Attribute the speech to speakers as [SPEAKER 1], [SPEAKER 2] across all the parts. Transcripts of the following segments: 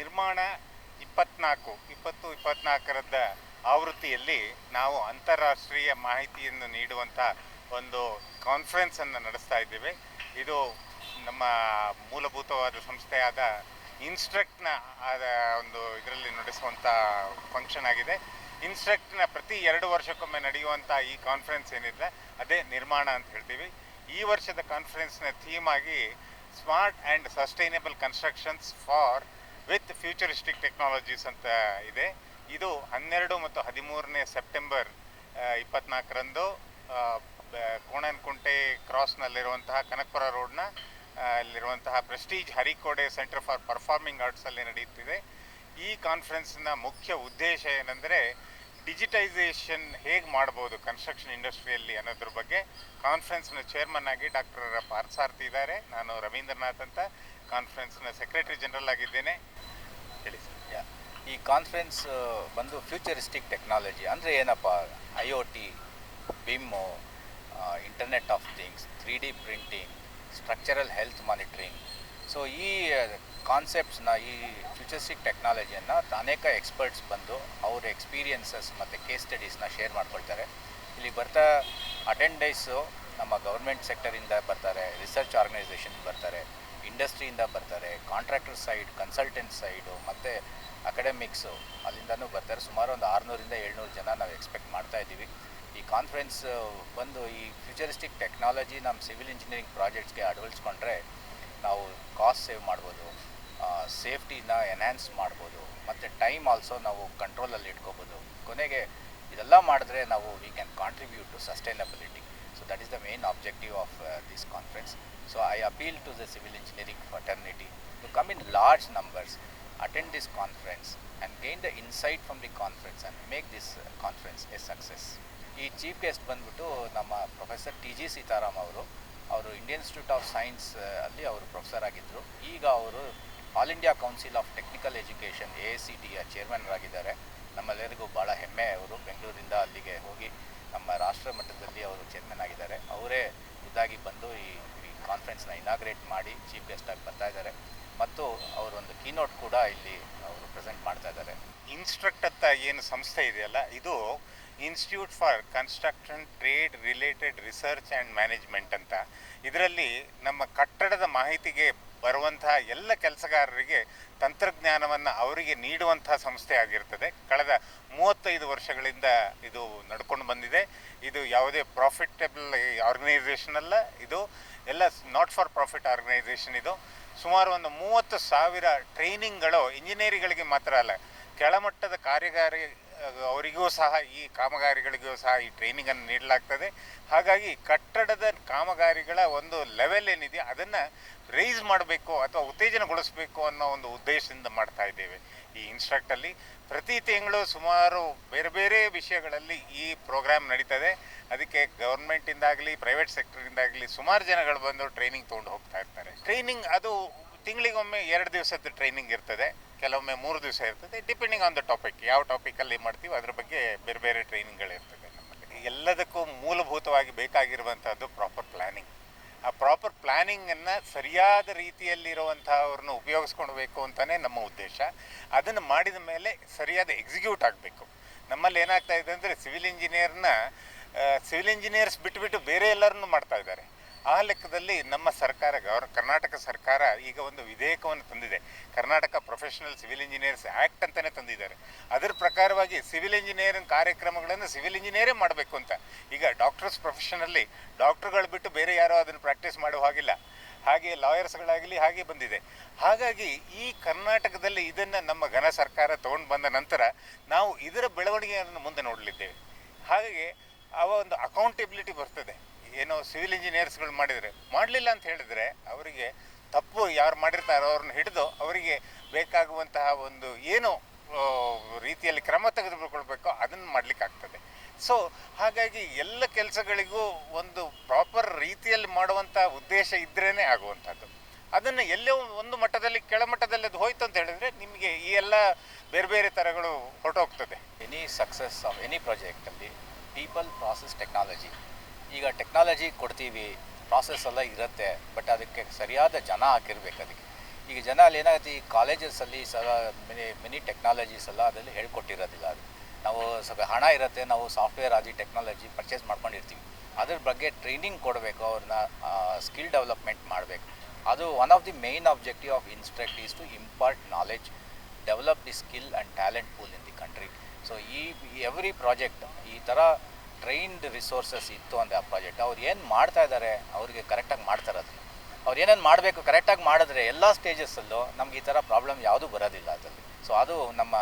[SPEAKER 1] ನಿರ್ಮಾಣ ಇಪ್ಪತ್ನಾಲ್ಕು, ಇಪ್ಪತ್ತು, ಇಪ್ಪತ್ನಾಲ್ಕರದ ಆವೃತ್ತಿಯಲ್ಲಿ ನಾವು ಅಂತಾರಾಷ್ಟ್ರೀಯ ಮಾಹಿತಿಯನ್ನು ನೀಡುವಂಥ ಒಂದು ಕಾನ್ಫರೆನ್ಸನ್ನು ನಡೆಸ್ತಾ ಇದ್ದೇವೆ. ಇದು ನಮ್ಮ ಮೂಲಭೂತವಾದ ಸಂಸ್ಥೆಯಾದ ಇನ್ಸ್ಟ್ರಕ್ಟ್ನ ಆದ ಒಂದು ಇದರಲ್ಲಿ ನಡೆಸುವಂಥ ಫಂಕ್ಷನ್ ಆಗಿದೆ. ಇನ್ಸ್ಟ್ರಕ್ಟ್ನ ಪ್ರತಿ ಎರಡು ವರ್ಷಕ್ಕೊಮ್ಮೆ ನಡೆಯುವಂಥ ಈ ಕಾನ್ಫರೆನ್ಸ್ ಏನಿದೆ, ಅದೇ ನಿರ್ಮಾಣ ಅಂತ ಹೇಳ್ತೀವಿ. ಈ ವರ್ಷದ ಕಾನ್ಫರೆನ್ಸ್ನ ಥೀಮ್ ಆಗಿ smart and sustainable constructions for with futuristic technologies ಅಂತ ಇದೆ. ಇದು ಹನ್ನೆರಡು ಮತ್ತು ಹದಿಮೂರನೇ ಸೆಪ್ಟೆಂಬರ್ ಇಪ್ಪತ್ನಾಲ್ಕರಂದು ಕೋಣನ್ಕುಂಟೆ ಕ್ರಾಸ್ನಲ್ಲಿರುವಂತಹ ಕನಕಪುರ ರೋಡ್ನ ಅಲ್ಲಿರುವಂತಹ Prestige Harikode centre for performing ಆರ್ಟ್ಸಲ್ಲಿ ನಡೆಯುತ್ತಿದೆ. ಈ ಕಾನ್ಫರೆನ್ಸ್ನ ಮುಖ್ಯ ಉದ್ದೇಶ ಏನಂದರೆ ಡಿಜಿಟೈಸೇಷನ್ ಹೇಗೆ ಮಾಡ್ಬೋದು ಕನ್ಸ್ಟ್ರಕ್ಷನ್ ಇಂಡಸ್ಟ್ರಿಯಲ್ಲಿ ಅನ್ನೋದ್ರ ಬಗ್ಗೆ ಕಾನ್ಫರೆನ್ಸ್ನ ಚೇರ್ಮನ್ ಆಗಿ ಡಾಕ್ಟರ್ ಪಾರ್ಥಸಾರಥಿ ಇದ್ದಾರೆ. ನಾನು ರವೀಂದ್ರನಾಥ್ ಅಂತ ಕಾನ್ಫರೆನ್ಸ್ನ ಸೆಕ್ರೆಟರಿ ಜನರಲ್ ಆಗಿದ್ದೇನೆ. ಹೇಳಿ ಸರ್.
[SPEAKER 2] ಈ ಕಾನ್ಫರೆನ್ಸ್ ಬಂದು ಫ್ಯೂಚರಿಸ್ಟಿಕ್ ಟೆಕ್ನಾಲಜಿ ಅಂದರೆ ಏನಪ್ಪ? I O T, BIM internet of things, three D printing, structural health monitoring. So ಈ ಕಾನ್ಸೆಪ್ಟ್ಸ್ನ ಈ ಫ್ಯೂಚರಿಸ್ಟಿಕ್ ಟೆಕ್ನಾಲಜಿಯನ್ನು ಅನೇಕ ಎಕ್ಸ್ಪರ್ಟ್ಸ್ ಬಂದು ಅವ್ರ ಎಕ್ಸ್ಪೀರಿಯನ್ಸಸ್ ಮತ್ತು ಕೇಸ್ ಸ್ಟಡೀಸ್ನ ಶೇರ್ ಮಾಡ್ಕೊಳ್ತಾರೆ. ಇಲ್ಲಿ ಬರ್ತಾ ಅಟೆಂಡೈಸು ನಮ್ಮ ಗೌರ್ಮೆಂಟ್ ಸೆಕ್ಟರಿಂದ ಬರ್ತಾರೆ ರಿಸರ್ಚ್ ಆರ್ಗನೈಸೇಷನ್ ಬರ್ತಾರೆ ಇಂಡಸ್ಟ್ರಿಯಿಂದ ಬರ್ತಾರೆ ಕಾಂಟ್ರಾಕ್ಟರ್ ಸೈಡ್ ಕನ್ಸಲ್ಟೆಂಟ್ ಸೈಡು ಮತ್ತು ಅಕಾಡೆಮಿಕ್ಸು ಅಲ್ಲಿಂದನೂ ಬರ್ತಾರೆ. ಸುಮಾರು ಒಂದು ಆರುನೂರಿಂದ ಏಳ್ನೂರು ಜನ ನಾವು ಎಕ್ಸ್ಪೆಕ್ಟ್ ಮಾಡ್ತಾ ಇದ್ದೀವಿ. ಈ ಕಾನ್ಫರೆನ್ಸ್ ಬಂದು ಈ ಫ್ಯೂಚರಿಸ್ಟಿಕ್ ಟೆಕ್ನಾಲಜಿ ನಮ್ಮ ಸಿವಿಲ್ ಇಂಜಿನಿಯರಿಂಗ್ ಪ್ರಾಜೆಕ್ಟ್ಸ್ಗೆ ಅಳವಡಿಸ್ಕೊಂಡ್ರೆ ನಾವು ಕಾಸ್ಟ್ ಸೇವ್ ಮಾಡ್ಬೋದು ಸೇಫ್ಟಿನ ಎನ್ಹ್ಯಾನ್ಸ್ ಮಾಡ್ಬೋದು, ಮತ್ತು ಟೈಮ್ ಆಲ್ಸೋ ನಾವು ಕಂಟ್ರೋಲಲ್ಲಿ ಇಟ್ಕೋಬೋದು. ಕೊನೆಗೆ ಇದೆಲ್ಲ ಮಾಡಿದ್ರೆ ನಾವು we can contribute to sustainability so that is the main objective of this conference so I appeal to the civil engineering fraternity to come in large numbers attend this conference and gain the insight from the conference and make this conference a success. ಈ chief guest ಬಂದ್ಬಿಟ್ಟು ನಮ್ಮ professor T G Sitaram ಅವರು institute of science ಅಲ್ಲಿ ಅವರು professor ಆಗಿದ್ದರು ಈಗ ಅವರು All India Council of Technical Education A C chairman ಆಗಿದ್ದಾರೆ ನಮ್ಮೆಲ್ಲರಿಗೂ ಭಾಳ ಹೆಮ್ಮೆ ಅವರು ಬೆಂಗಳೂರಿಂದ ಅಲ್ಲಿಗೆ ಹೋಗಿ ನಮ್ಮ ರಾಷ್ಟ್ರ ಮಟ್ಟದಲ್ಲಿ ಅವರು ಚೇರ್ಮನ್ ಆಗಿದ್ದಾರೆ. ಅವರೇ ಇದಾಗಿ ಬಂದು ಈ ಈ ಕಾನ್ಫರೆನ್ಸ್ನ ಇನಾಗ್ರೇಟ್ ಮಾಡಿ ಚೀಫ್ ಗೆಸ್ಟಾಗಿ ಬರ್ತಾ ಇದ್ದಾರೆ. ಮತ್ತು ಅವರೊಂದು ಕೀನೋಟ್ ಕೂಡ ಇಲ್ಲಿ ಅವರು ಪ್ರೆಸೆಂಟ್ ಮಾಡ್ತಾ ಇದ್ದಾರೆ.
[SPEAKER 1] ಇನ್ಸ್ಟ್ರಕ್ಟ್ ಅಂತ ಏನು ಸಂಸ್ಥೆ ಇದೆಯಲ್ಲ, ಇದು institute for construction trade related research and management ಅಂತ. ಇದರಲ್ಲಿ ನಮ್ಮ ಕಟ್ಟಡದ ಮಾಹಿತಿಗೆ ಬರುವಂತಹ ಎಲ್ಲ ಕೆಲಸಗಾರರಿಗೆ ತಂತ್ರಜ್ಞಾನವನ್ನು ಅವರಿಗೆ ನೀಡುವಂತಹ ಸಂಸ್ಥೆ ಆಗಿರ್ತದೆ. ಕಳೆದ ಮೂವತ್ತೈದು ವರ್ಷಗಳಿಂದ ಇದು ನಡ್ಕೊಂಡು ಬಂದಿದೆ. ಇದು ಯಾವುದೇ ಪ್ರಾಫಿಟೇಬಲ್ ಆರ್ಗನೈಸೇಷನ್ ಅಲ್ಲ, ಇದು ಎಲ್ಲ ನಾಟ್ ಫಾರ್ ಪ್ರಾಫಿಟ್ ಆರ್ಗನೈಸೇಷನ್ ಇದು. ಸುಮಾರು ಒಂದು ಮೂವತ್ತು ಸಾವಿರ ಟ್ರೈನಿಂಗ್ಗಳು ಇಂಜಿನಿಯರಿಗಳಿಗೆ ಮಾತ್ರ ಅಲ್ಲ, ಕೆಳಮಟ್ಟದ ಕಾರ್ಯಗಾರಿ ಅವರಿಗೂ ಸಹ ಈ ಕಾಮಗಾರಿಗಳಿಗೂ ಸಹ ಈ ಟ್ರೈನಿಂಗನ್ನು ನೀಡಲಾಗ್ತದೆ. ಹಾಗಾಗಿ ಕಟ್ಟಡದ ಕಾಮಗಾರಿಗಳ ಒಂದು ಲೆವೆಲ್ ಏನಿದೆ ಅದನ್ನು ರೈಸ್ ಮಾಡಬೇಕು ಅಥವಾ ಉತ್ತೇಜನಗೊಳಿಸಬೇಕು ಅನ್ನೋ ಒಂದು ಉದ್ದೇಶದಿಂದ ಮಾಡ್ತಾ ಇದ್ದೇವೆ. ಈ ಇನ್ಸ್ಟ್ರಕ್ಟಲ್ಲಿ ಪ್ರತಿ ತಿಂಗಳು ಸುಮಾರು ಬೇರೆ ಬೇರೆ ವಿಷಯಗಳಲ್ಲಿ ಈ ಪ್ರೋಗ್ರಾಮ್ ನಡೀತದೆ. ಅದಕ್ಕೆ ಗೌರ್ಮೆಂಟಿಂದಾಗಲಿ ಪ್ರೈವೇಟ್ ಸೆಕ್ಟರಿಂದಾಗಲಿ ಸುಮಾರು ಜನಗಳು ಬಂದು ಟ್ರೈನಿಂಗ್ ತೊಗೊಂಡು ಹೋಗ್ತಾ ಇರ್ತಾರೆ. ಟ್ರೈನಿಂಗ್ ಅದು ತಿಂಗಳಿಗೊಮ್ಮೆ ಎರಡು ದಿವಸದ ಟ್ರೈನಿಂಗ್ ಇರ್ತದೆ, ಕೆಲವೊಮ್ಮೆ ಮೂರು ದಿವಸ ಇರ್ತದೆ ಡಿಪೆಂಡಿಂಗ್ ಆನ್ ದ ಟಾಪಿಕ್ ಯಾವ ಟಾಪಿಕಲ್ಲಿ ಮಾಡ್ತೀವಿ ಅದ್ರ ಬಗ್ಗೆ ಬೇರೆ ಬೇರೆ ಟ್ರೈನಿಂಗ್ಗಳಿರ್ತದೆ ನಮ್ಮಲ್ಲಿ. ಎಲ್ಲದಕ್ಕೂ ಮೂಲಭೂತವಾಗಿ ಬೇಕಾಗಿರುವಂಥದ್ದು ಪ್ರಾಪರ್ ಪ್ಲ್ಯಾನಿಂಗ್ ಆ ಪ್ರಾಪರ್ ಪ್ಲ್ಯಾನಿಂಗನ್ನು ಸರಿಯಾದ ರೀತಿಯಲ್ಲಿರುವಂಥವ್ರನ್ನ ಉಪಯೋಗಿಸ್ಕೊಳ್ಬೇಕು ಅಂತಲೇ ನಮ್ಮ ಉದ್ದೇಶ. ಅದನ್ನು ಮಾಡಿದ ಮೇಲೆ ಸರಿಯಾದ ಎಕ್ಸಿಕ್ಯೂಟ್ ಆಗಬೇಕು. ನಮ್ಮಲ್ಲಿ ಏನಾಗ್ತಾ ಇದೆ ಅಂದರೆ ಸಿವಿಲ್ ಇಂಜಿನಿಯರ್ನ ಸಿವಿಲ್ ಇಂಜಿನಿಯರ್ಸ್ ಬಿಟ್ಟುಬಿಟ್ಟು ಬೇರೆ ಎಲ್ಲರನ್ನು ಮಾಡ್ತಾ ಇದ್ದಾರೆ. ಆ ಲೆಕ್ಕದಲ್ಲಿ ನಮ್ಮ ಸರ್ಕಾರ, ಗೌರ್, ಕರ್ನಾಟಕ ಸರ್ಕಾರ ಈಗ ಒಂದು ವಿಧೇಯಕವನ್ನು ತಂದಿದೆ. Karnataka professional civil engineers act ಅಂತಲೇ ತಂದಿದ್ದಾರೆ. ಅದರ ಪ್ರಕಾರವಾಗಿ ಸಿವಿಲ್ ಇಂಜಿನಿಯರಿಂಗ್ ಕಾರ್ಯಕ್ರಮಗಳನ್ನು ಸಿವಿಲ್ ಇಂಜಿನಿಯರೇ ಮಾಡಬೇಕು ಅಂತ. ಈಗ ಡಾಕ್ಟರ್ಸ್ ಪ್ರೊಫೆಷನಲ್ಲಿ ಡಾಕ್ಟರ್ಗಳು ಬಿಟ್ಟು ಬೇರೆ ಯಾರೋ ಅದನ್ನು ಪ್ರಾಕ್ಟೀಸ್ ಮಾಡುವ ಹಾಗಿಲ್ಲ. ಹಾಗೆ ಲಾಯರ್ಸ್ಗಳಾಗಲಿ ಹಾಗೆ ಬಂದಿದೆ. ಹಾಗಾಗಿ ಈ ಕರ್ನಾಟಕದಲ್ಲಿ ಇದನ್ನು ನಮ್ಮ ಘನ ಸರ್ಕಾರ ತೊಗೊಂಡು ಬಂದ ನಂತರ ನಾವು ಇದರ ಬೆಳವಣಿಗೆಯನ್ನು ಮುಂದೆ ನೋಡಲಿದ್ದೇವೆ. ಹಾಗಾಗಿ ಆ ಒಂದು ಅಕೌಂಟೆಬಿಲಿಟಿ ಬರ್ತದೆ. ಏನೋ ಸಿವಿಲ್ ಇಂಜಿನಿಯರ್ಸ್ಗಳು ಮಾಡಿದರೆ, ಮಾಡಲಿಲ್ಲ ಅಂತ ಹೇಳಿದರೆ ಅವರಿಗೆ ತಪ್ಪು ಯಾರು ಮಾಡಿರ್ತಾರೋ ಅವ್ರನ್ನ ಹಿಡಿದು ಅವರಿಗೆ ಬೇಕಾಗುವಂತಹ ಒಂದು ಏನು ರೀತಿಯಲ್ಲಿ ಕ್ರಮ ತೆಗೆದುಕೊಳ್ಬೇಕೋ ಅದನ್ನು ಮಾಡಲಿಕ್ಕೆ ಆಗ್ತದೆ ಸೊ ಹಾಗಾಗಿ ಎಲ್ಲ ಕೆಲಸಗಳಿಗೂ ಒಂದು ಪ್ರಾಪರ್ ರೀತಿಯಲ್ಲಿ ಮಾಡುವಂಥ ಉದ್ದೇಶ ಇದ್ರೇ ಆಗುವಂಥದ್ದು. ಅದನ್ನು ಎಲ್ಲೋ ಒಂದು ಮಟ್ಟದಲ್ಲಿ ಕೆಳಮಟ್ಟದಲ್ಲಿ ಅದು ಹೋಯ್ತು ಅಂತ ಹೇಳಿದ್ರೆ ನಿಮಗೆ ಈ ಎಲ್ಲ ಬೇರೆ ಬೇರೆ ಥರಗಳು ಹೊರಟೋಗ್ತದೆ.
[SPEAKER 2] ಎನಿ ಸಕ್ಸಸ್ ಆಫ್ ಎನಿ ಪ್ರಾಜೆಕ್ಟಲ್ಲಿ ಪೀಪಲ್ ಪ್ರಾಸೆಸ್ ಟೆಕ್ನಾಲಜಿ ಈಗ ಟೆಕ್ನಾಲಜಿ ಕೊಡ್ತೀವಿ ಪ್ರಾಸೆಸ್ ಎಲ್ಲ ಇರುತ್ತೆ ಬಟ್ ಅದಕ್ಕೆ ಸರಿಯಾದ ಜನ ಹಾಕಿರ್ಬೇಕು ಅದಕ್ಕೆ. ಈಗ ಜನ ಅಲ್ಲಿ ಏನಾಗುತ್ತೆ, ಈ ಕಾಲೇಜಸಲ್ಲಿ ಸಲ ಮಿನಿ ಮಿನಿ ಟೆಕ್ನಾಲಜೀಸ್ ಎಲ್ಲ ಅದರಲ್ಲಿ ಹೇಳ್ಕೊಟ್ಟಿರೋದಿಲ್ಲ ಅದು. ನಾವು ಸ್ವಲ್ಪ ಹಣ ಇರುತ್ತೆ, ನಾವು ಸಾಫ್ಟ್ವೇರ್ ಆದಿ ಟೆಕ್ನಾಲಜಿ ಪರ್ಚೇಸ್ ಮಾಡ್ಕೊಂಡಿರ್ತೀವಿ. ಅದ್ರ ಬಗ್ಗೆ ಟ್ರೈನಿಂಗ್ ಕೊಡಬೇಕು, ಅವ್ರನ್ನ ಸ್ಕಿಲ್ ಡೆವಲಪ್ಮೆಂಟ್ ಮಾಡಬೇಕು. ಅದು one of the main objective of instruct is to impart knowledge develop the skill and talent pool in the country so ಈ ಎವ್ರಿ ಪ್ರಾಜೆಕ್ಟ್ ಈ ಥರ ಟ್ರೈನ್ಡ್ ರಿಸೋರ್ಸಸ್ ಇತ್ತು ಅಂದರೆ ಆ ಪ್ರಾಜೆಕ್ಟ್ ಅವ್ರು ಏನು ಮಾಡ್ತಾ ಇದ್ದಾರೆ ಅವರಿಗೆ ಕರೆಕ್ಟಾಗಿ ಮಾಡ್ತಾರೆ ಅದನ್ನು ಅವ್ರು ಏನೇನು ಮಾಡಬೇಕು ಕರೆಕ್ಟಾಗಿ ಮಾಡಿದ್ರೆ ಎಲ್ಲ ಸ್ಟೇಜಸ್ಸಲ್ಲೂ ನಮ್ಗೆ ಈ ಥರ ಪ್ರಾಬ್ಲಮ್ ಯಾವುದೂ ಬರೋದಿಲ್ಲ ಅದರಲ್ಲಿ. ಸೊ ಅದು ನಮ್ಮ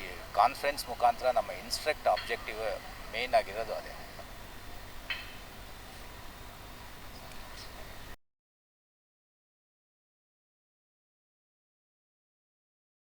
[SPEAKER 2] ಈ ಕಾನ್ಫರೆನ್ಸ್ ಮುಖಾಂತರ ನಮ್ಮ ಇನ್ಸ್ಟ್ರಕ್ಟ್ ಆಬ್ಜೆಕ್ಟಿವ್ ಮೇಯ್ನ್ ಆಗಿರೋದು ಅದೇ.